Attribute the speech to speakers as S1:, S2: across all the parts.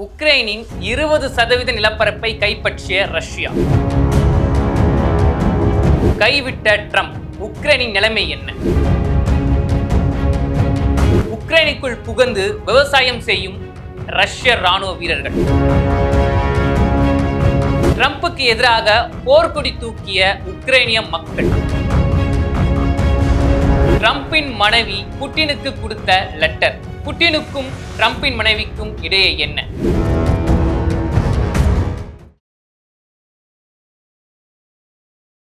S1: உக்ரைனின் இருபது சதவீத நிலப்பரப்பை கைப்பற்றிய ரஷ்யா. கைவிட்ட ட்ரம்ப் உக்ரைனின் நிலைமை என்ன? உக்ரைனுக்குள் புகுந்து விவசாயம் செய்யும் ரஷ்ய ராணுவ வீரர்கள். ட்ரம்புக்கு எதிராக போர்க்கொடி தூக்கிய உக்ரைனிய மக்கள். ட்ரம்பின் மனைவி புட்டினுக்கு கொடுத்த லெட்டர். புட்டினுக்கும் ட்ரம்பின் மனைவிக்கும் இடையே என்ன?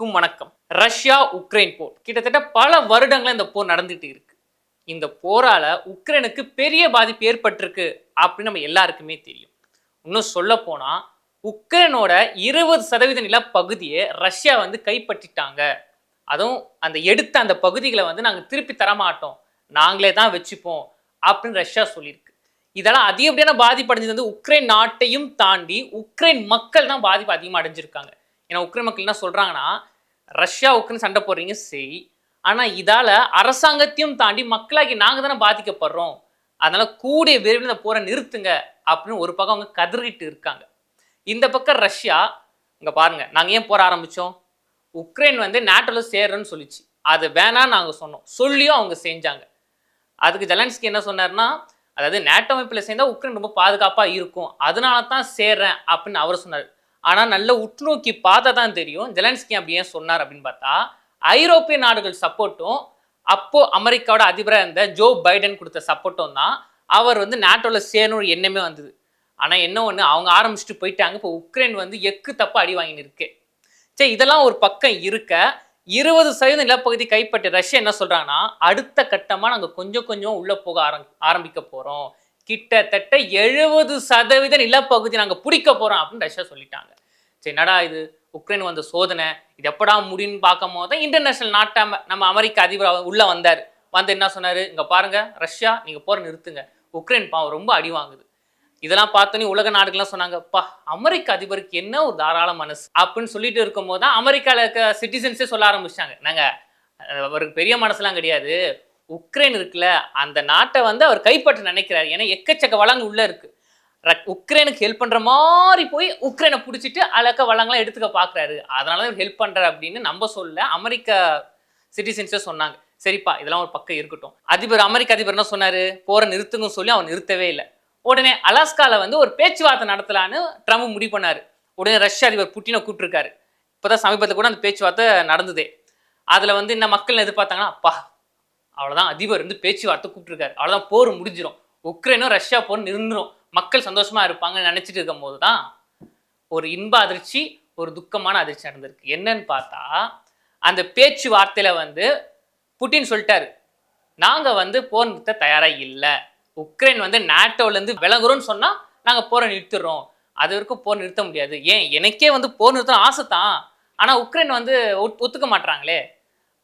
S1: வணக்கம். ரஷ்யா உக்ரைன் போர். கிட்டத்தட்ட பல வருடங்களா இந்த போர் நடந்துட்டு இருக்கு. இந்த போரால உக்ரைனுக்கு பெரிய பாதிப்பு ஏற்பட்டிருக்கு அப்படின்னு நம்ம எல்லாருக்குமே தெரியும். இன்னும் சொல்ல போனா உக்ரைனோட இருபது சதவீத நிலப்பகுதியை ரஷ்யா வந்து கைப்பற்றிட்டாங்க. அதுவும் அந்த எடுத்த அந்த பகுதிகளை வந்து நாங்கள் திருப்பி தரமாட்டோம். நாங்களே தான் வச்சுப்போம் அப்படின்னு ரஷ்யா சொல்லியிருக்கு. இதெல்லாம் அதிகப்படியான பாதிப்பு அடைஞ்சது வந்து உக்ரைன் நாட்டையும் தாண்டி உக்ரைன் மக்கள் தான் பாதிப்பு அதிகமாக அடைஞ்சிருக்காங்க. ஏன்னா உக்ரைன் மக்கள் என்ன சொல்கிறாங்கன்னா ரஷ்யா உக்ரைன் சண்டை போடுறீங்க சரி ஆனால் இதால் அரசாங்கத்தையும் தாண்டி மக்களாகி நாங்கள் தானே பாதிக்கப்படுறோம். அதனால் கூடிய விரைவில் இந்த போரை நிறுத்துங்க அப்படின்னு ஒரு பக்கம் அவங்க கதறிட்டு இருக்காங்க. இந்த பக்கம் ரஷ்யா இங்கே பாருங்கள் நாங்கள் ஏன் போற ஆரம்பித்தோம் உக்ரைன் வந்து நேட்டோவில் சேருன்னு சொல்லிச்சு. அது வேணாம் நாங்கள் சொன்னோம். சொல்லியும் அவங்க செஞ்சாங்க. அதுக்கு ஜெலன்ஸ்கி என்ன சொன்னார்னா அதாவது நேட்டோ அமைப்பில் சேர்ந்தா உக்ரைன் ரொம்ப பாதுகாப்பாக இருக்கும். அதனால தான் சேர்றேன் அப்படின்னு அவர் சொன்னார். ஆனால் நல்ல உற்றுநோக்கி பார்த்தா தான் தெரியும். ஜெலன்ஸ்கி அப்படி ஏன் சொன்னார் அப்படின்னு பார்த்தா ஐரோப்பிய நாடுகள் சப்போர்ட்டும் அப்போ அமெரிக்காவோட அதிபராக இருந்த ஜோ பைடன் கொடுத்த சப்போர்ட்டும் தான். அவர் வந்து நாட்டோவில் சேரணும் எண்ணமே வந்தது. ஆனால் என்ன ஒன்று அவங்க ஆரம்பிச்சுட்டு போயிட்டாங்க. இப்போ உக்ரைன் வந்து எக்கு தப்பு அடி வாங்கின்னு இருக்கு சரி இதெல்லாம் ஒரு பக்கம் இருக்க இருபது சதவீதம் நிலப்பகுதி கைப்பற்ற ரஷ்யா என்ன சொல்கிறாங்கன்னா அடுத்த கட்டமாக நாங்கள் கொஞ்சம் கொஞ்சம் உள்ளே போக ஆரம் ஆரம்பிக்க போகிறோம் கிட்டத்தட்ட எழுபது சதவீத நிலப்பகுதி நாங்கள் பிடிக்க போகிறோம் அப்படின்னு ரஷ்யா சொல்லிட்டாங்க. சரி என்னடா இது? உக்ரைன் வந்த சோதனை. இது எப்படா முடியும்னு பார்க்கும் போது தான் இன்டர்நேஷனல் நாட்டை நம்ம அமெரிக்க அதிபர் உள்ளே வந்தார். வந்து என்ன சொன்னார்? இங்கே பாருங்கள் ரஷ்யா நீங்கள் போகிற நிறுத்துங்க. உக்ரைன் பாவம் ரொம்ப அடி வாங்குது. இதெல்லாம் பார்த்தோன்னே உலக நாடுகள்லாம் சொன்னாங்கப்பா அமெரிக்க அதிபருக்கு என்ன ஒரு தாராள மனசு? அப்படின்னு சொல்லிட்டு இருக்கும்போது தான் அமெரிக்காவில் இருக்க சிட்டிசன்ஸே சொல்ல ஆரம்பிச்சாங்க நாங்கள் அவருக்கு பெரிய மனசுலாம் கிடையாது. உக்ரைன் இருக்குல்ல அந்த நாட்டை வந்து அவர் கைப்பற்ற நினைக்கிறாரு. ஏன்னா எக்கச்சக்க வளங்கள் உள்ளே இருக்குது ரக்- உக்ரைனுக்கு ஹெல்ப் பண்ணுற மாதிரி போய் உக்ரைனை பிடிச்சிட்டு அழக்க வளங்களாம் எடுத்துக்க பார்க்கறாரு அதனால தான் ஹெல்ப் பண்ணுறாரு அப்படின்னு நம்ம சொல்ல அமெரிக்க சிட்டிசன்ஸே சொன்னாங்க. சரிப்பா இதெல்லாம் ஒரு பக்கம் இருக்கட்டும். அதிபர் அமெரிக்க அதிபர் என்ன சொன்னார்? போகிற நிறுத்துங்கன்னு சொல்லி அவன் நிறுத்தவே இல்லை. உடனே அலாஸ்காவில் வந்து ஒரு பேச்சுவார்த்தை நடத்தலான்னு ட்ரம்ப் முடிவு பண்ணார். உடனே ரஷ்ய அதிபர் புட்டினை கூப்பிட்டுருக்காரு. இப்போதான் சமீபத்தில் கூட அந்த பேச்சுவார்த்தை நடந்ததே. அதில் வந்து என்ன மக்கள் எதிர்பார்த்தாங்கன்னா அப்பா அவ்வளோதான் அதிபர் வந்து பேச்சுவார்த்தை கூப்பிட்டுருக்காரு. அவ்வளோதான் போர் முடிஞ்சிடும் உக்ரைனும் ரஷ்யா போர் நின்றுடும் மக்கள் சந்தோஷமாக இருப்பாங்கன்னு நினச்சிட்டு இருக்கும் போது தான் ஒரு இன்ப அதிர்ச்சி ஒரு துக்கமான அதிர்ச்சி நடந்திருக்கு. என்னன்னு பார்த்தா அந்த பேச்சுவார்த்தையில் வந்து புட்டின் சொல்லிட்டாரு நாங்கள் வந்து போர் நிறுத்த தயாராக இல்லை. உக்ரைன் வந்து நாட்டோலேருந்து விலகுறோம்னு சொன்னால் நாங்கள் போரை நிறுத்திடுறோம். அது வரைக்கும் போர் நிறுத்த முடியாது. ஏன்? எனக்கே வந்து போர் நிறுத்தணும் ஆசை தான் ஆனால் உக்ரைன் வந்து ஒத்- ஒத்துக்க மாட்டுறாங்களே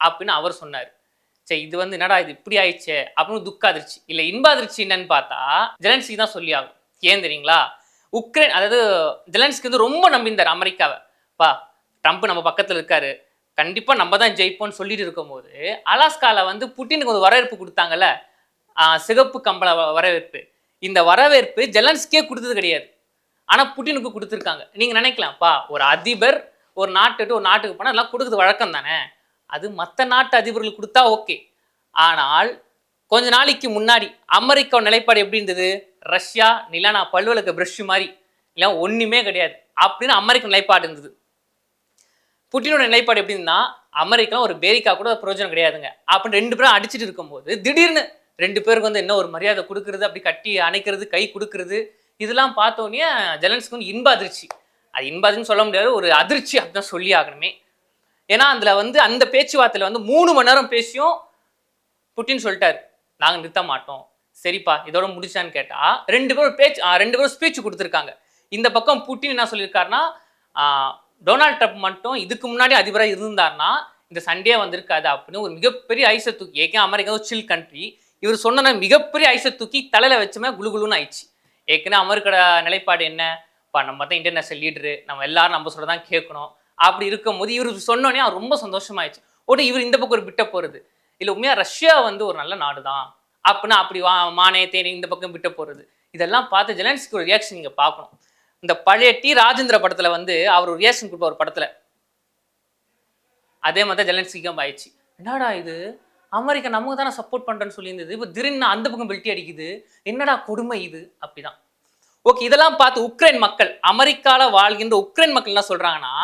S1: அப்படின்னு அவர் சொன்னார். சரி இது வந்து என்னடா இது? இப்படி ஆயிடுச்சே அப்படின்னு துக்க அதிர்ச்சி. இல்லை இன்ப அதிர்ச்சி என்னன்னு பார்த்தா ஜெலன்ஸ்கி தான் சொல்லி ஆகும் ஏன் தெரியுங்களா? உக்ரைன் அதாவது ஜெலன்ஸ்கி வந்து ரொம்ப நம்பிந்தார் அமெரிக்காவை. பா ட்ரம்ப் நம்ம பக்கத்தில் இருக்காரு. கண்டிப்பாக நம்ம தான் ஜெயிப்போம்னு சொல்லிட்டு இருக்கும்போது அலாஸ்காவில் வந்து புட்டினுக்கு ஒரு வரவேற்பு கொடுத்தாங்கல்ல? சிகப்பு கம்பள வரவேற்பு. இந்த வரவேற்பு ஜெலன்ஸ்கே கொடுத்தது கிடையாது. ஆனால் புட்டினுக்கு கொடுத்துருக்காங்க. நீங்கள் நினைக்கலாம்ப்பா ஒரு அதிபர் ஒரு நாட்டுட்டு ஒரு நாட்டுக்கு போனால் அதெல்லாம் கொடுக்குறது வழக்கம் தானே அது மற்ற நாட்டு அதிபர்கள் கொடுத்தா ஓகே. ஆனால் கொஞ்ச நாளைக்கு முன்னாடி அமெரிக்கா நிலைப்பாடு எப்படி இருந்தது? ரஷ்யா நிலானா பல்வலுக்கு பிரஷ் மாதிரி. இல்லை ஒன்றுமே கிடையாது. அப்படின்னு அமெரிக்க நிலைப்பாடு இருந்தது. புட்டினோட நிலைப்பாடு எப்படின்னா அமெரிக்கா ஒரு பேரிக்கா கூட பிரயோஜனம் கிடையாதுங்க. அப்படின்னு ரெண்டு பேரும் அடிச்சிட்டு இருக்கும்போது திடீர்னு ரெண்டு பேருக்கு வந்து என்ன ஒரு மரியாதை கொடுக்கறது அப்படி கட்டி அணைக்கிறது கை கொடுக்கறது இதெல்லாம் பார்த்தோன்னே ஜெலன்ஸ்க்கு வந்து இன்ப அதிர்ச்சி. அது இன்ப அதிர்ச்சின்னு சொல்ல முடியாது ஒரு அதிர்ச்சி அப்படிதான் சொல்லி ஆகணுமே. ஏன்னா அதுல வந்து அந்த பேச்சுவார்த்தையில வந்து மூணு மணி நேரம் பேசியும் புட்டின் சொல்லிட்டாரு. நாங்க நிறுத்த மாட்டோம். சரிப்பா இதோட முடிச்சான்னு கேட்டா ரெண்டு பேரும் பேச்சு ரெண்டு பேரும் ஸ்பீச் கொடுத்துருக்காங்க. இந்த பக்கம் புட்டின் என்ன சொல்லியிருக்காருன்னா டொனால்ட் ட்ரம்ப் மட்டும் இதுக்கு முன்னாடி அதிபராக இருந்தாருன்னா இந்த சண்டே வந்திருக்காது அப்படின்னு ஒரு மிகப்பெரிய ஐசை தூக்கி ஏற்கனவே அமெரிக்கா ஒரு சில் கண்ட்ரி இவர் சொன்ன மிகப்பெரிய ஐசை தூக்கி தலையில வச்சுமே குளு குளுன்னு ஆயிடுச்சு. ஏற்கனவே அமெரிக்கோட நிலைப்பாடு என்ன? இப்போ நம்ம தான் இன்டர்நேஷனல் லீடரு நம்ம எல்லாரும் நம்ம சொல்றதான் கேட்கணும். அப்படி இருக்கும்போது இவர் சொன்னோடனே அவர் ரொம்ப சந்தோஷமாயிடுச்சு. உடனே இவர் இந்த பக்கம் ஒரு விட்ட போறது இல்லை உண்மையா ரஷ்யா வந்து ஒரு நல்ல நாடு தான் அப்படின்னா அப்படி வா மானே தேனி இந்த பக்கம் விட்ட போகிறது இதெல்லாம் பார்த்து ஜெலன்ஸ்க்கு ஒரு ரியாக்ஷன் நீங்கள் பார்க்கணும். இந்த பழைய டி. ராஜேந்திர படத்துல வந்து அவர் ஒரு ரியாக்ஷன் கொடுப்பார் ஒரு படத்துல. அதே மாதிரி தான் ஜெலன்ஸ்கிக்கும் ஆயிடுச்சு. என்னடா இது? அமெரிக்கா நமக்கு தானே சப்போர்ட் பண்ணுறேன்னு சொல்லியிருந்தது. இப்போ திடீர்னு அந்த பக்கம் பெல்ட்டி அடிக்குது. என்னடா கொடுமை இது? அப்படிதான். ஓகே இதெல்லாம் பார்த்து உக்ரைன் மக்கள் அமெரிக்கால வாழ்கின்ற உக்ரைன் மக்கள் என்ன சொல்றாங்கன்னா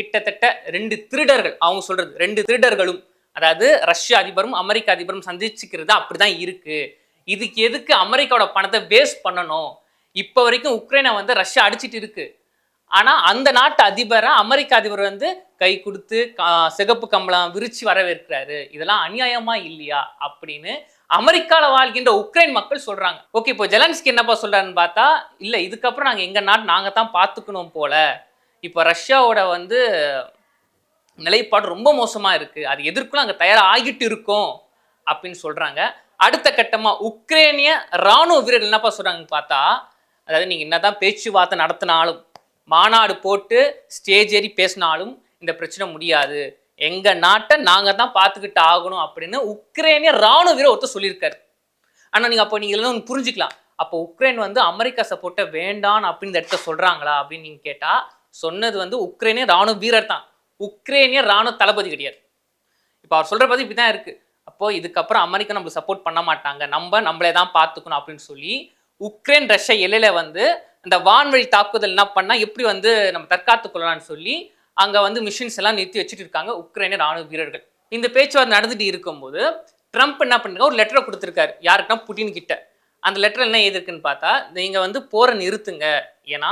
S1: கிட்டத்தட்ட ரெண்டு திருடர்கள் அவங்க சொல்றது ரெண்டு திருடர்களும் அதாவது ரஷ்ய அதிபரும் அமெரிக்க அதிபரும் சந்திச்சுக்கிறது அப்படிதான் இருக்கு. இதுக்கு எதுக்கு அமெரிக்காவோட பணத்தை வேஸ்ட் பண்ணணும்? இப்போ வரைக்கும் உக்ரைனை வந்து ரஷ்யா அடிச்சிட்டு இருக்கு. ஆனா அந்த நாட்டு அதிபரை அமெரிக்க அதிபர் வந்து கை கொடுத்து கா- சிகப்பு கம்பளம் விரிச்சு வரவேற்கிறாரு. இதெல்லாம் அநியாயமா இல்லையா? அப்படின்னு அமெரிக்கால வாழ்கின்ற உக்ரைன் மக்கள் சொல்றாங்க. ஓகே இப்போ ஜெலன்ஸ்கி என்னப்பா சொல்றாருன்னு பார்த்தா இல்ல இதுக்கப்புறம் நாங்க எங்க நாட்டு நாங்க தான் பார்த்துக்கணும் போல. இப்போ ரஷ்யாவோட வந்து நிலைப்பாடு ரொம்ப மோசமாக இருக்குது அது எதிர்க்கும் அங்கே தயாராகிட்டு இருக்கோம் அப்படின்னு சொல்கிறாங்க அடுத்த கட்டமாக உக்ரைனிய ராணுவ வீரர்கள் என்னப்பா சொல்கிறாங்கன்னு பார்த்தா அதாவது நீங்கள் என்ன தான் பேச்சுவார்த்தை நடத்தினாலும் மாநாடு போட்டு ஸ்டேஜ் ஏறி பேசினாலும் இந்த பிரச்சனை முடியாது. எங்கள் நாட்டை நாங்கள் தான் பார்த்துக்கிட்டு ஆகணும் அப்படின்னு உக்ரைனிய ராணுவ வீரர் ஒருத்தர் சொல்லியிருக்காரு. ஆனால் நீங்கள் அப்போ நீங்கள் எல்லாம் ஒன்று புரிஞ்சுக்கலாம். அப்போ உக்ரைன் வந்து அமெரிக்கா சப்போர்ட்டை வேண்டாம் அப்படின்னு இந்த இடத்த சொல்கிறாங்களா அப்படின்னு நீங்கள் கேட்டால் சொன்னது வந்து உக்ரைனிய ராணுவ வீரர் தான். உக்ரைனிய ராணுவ தளபதி கிடையாது. இப்போ அவர் சொல்கிற பத்தி இப்படிதான் இருக்கு. அப்போ இதுக்கப்புறம் அமெரிக்கா நம்மளுக்கு சப்போர்ட் பண்ண மாட்டாங்க. நம்ம நம்மளே தான் பார்த்துக்கணும் அப்படின்னு சொல்லி உக்ரைன் ரஷ்யா எல்லையில வந்து இந்த வான்வழி தாக்குதல் என்ன பண்ணா எப்படி வந்து நம்ம தற்காத்து கொள்ளலாம்னு சொல்லி அங்க வந்து மிஷின்ஸ் எல்லாம் நிறுத்தி வச்சுட்டு இருக்காங்க உக்ரைனிய ராணுவ வீரர்கள். இந்த பேச்சுவார்த்தை நடந்துட்டு இருக்கும்போது ட்ரம்ப் என்ன பண்ணுங்க ஒரு லெட்டரை கொடுத்துருக்காரு. யாருக்குன்னா புட்டின் கிட்ட அந்த லெட்டர் என்ன எதிர்க்குன்னு பார்த்தா நீங்க வந்து போரை நிறுத்துங்க. ஏன்னா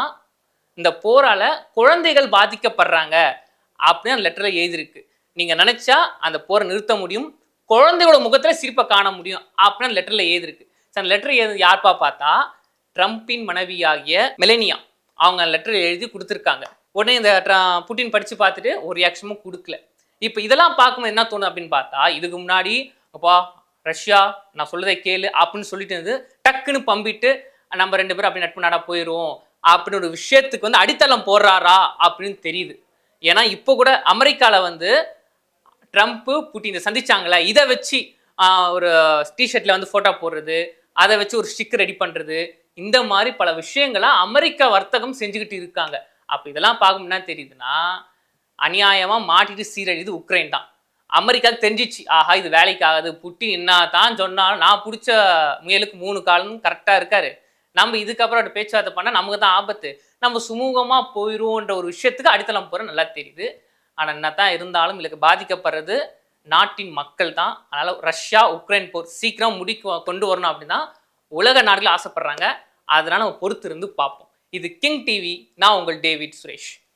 S1: இந்த போரால குழந்தைகள் பாதிக்கப்படுறாங்க அப்படின்னு அந்த லெட்டரில் எழுதியிருக்கு. நீங்க நினைச்சா அந்த போரை நிறுத்த முடியும். குழந்தையோட முகத்தில் சிரிப்பை காண முடியும் அப்படின்னு அந்த லெட்டரில் எழுதியிருக்கு. சரி, அந்த லெட்டர் எழுதி யார்ப்பா பார்த்தா ட்ரம்பின் மனைவியாகிய மெலனியா. அவங்க லெட்டர் எழுதி கொடுத்துருக்காங்க. உடனே இந்த புட்டின் படித்து பார்த்துட்டு ஒரு ரியாக்ஷனும் கொடுக்கல. இப்போ இதெல்லாம் பார்க்கும்போது என்ன தோணும் அப்படின்னு பார்த்தா இதுக்கு முன்னாடி அப்பா ரஷ்யா நான் சொல்றதை கேளு அப்படின்னு சொல்லிட்டு இருந்து டக்குன்னு பம்பிட்டு நம்ம ரெண்டு பேரும் அப்படி நட்பு நாடா போயிடுவோம் அப்படின்னு ஒரு விஷயத்துக்கு வந்து அடித்தளம் போடுறாரா அப்படின்னு தெரியுது. ஏன்னா இப்போ கூட அமெரிக்காவில் வந்து ட்ரம்ப்பு புட்டினை சந்திச்சாங்களே இதை வச்சு ஒரு டிஷர்ட்ல வந்து ஃபோட்டோ போடுறது அதை வச்சு ஒரு ஸ்டிக்கர் ரெடி பண்ணுறது இந்த மாதிரி பல விஷயங்களை அமெரிக்கா வர்த்தகம் செஞ்சுக்கிட்டு இருக்காங்க. அப்போ இதெல்லாம் பார்க்கும்போது என்ன தெரியுதுன்னா அநியாயமாக மாட்டிட்டு சீரழிது உக்ரைன் தான். அமெரிக்காவுக்கு தெரிஞ்சிச்சு ஆஹா இது வேலைக்கு ஆகாது புட்டின் என்ன தான் சொன்னாலும் நான் பிடிச்ச முயலுக்கு மூணு காலம் கரெக்டாக இருக்காரு. நம்ம இதுக்கப்புறம் அப்படி பேச்சுவார்த்தை பண்ணால் நமக்கு தான் ஆபத்து. நம்ம சுமூகமாக போயிடுவோன்ற ஒரு விஷயத்துக்கு அடித்தளம் போகிற நல்லா தெரியுது. ஆனால் என்ன தான் இருந்தாலும் இதுக்கு பாதிக்கப்படுறது நாட்டின் மக்கள் தான் அதனால் ரஷ்யா உக்ரைன் போர் சீக்கிரம் முடிக்க கொண்டு வரணும் அப்படின்னா உலக நாடுகள் ஆசைப்படுறாங்க. அதனால் நம்ம பொறுத்து இருந்து பார்ப்போம். இது கிங் டிவி நான் உங்கள் டேவிட் சுரேஷ்.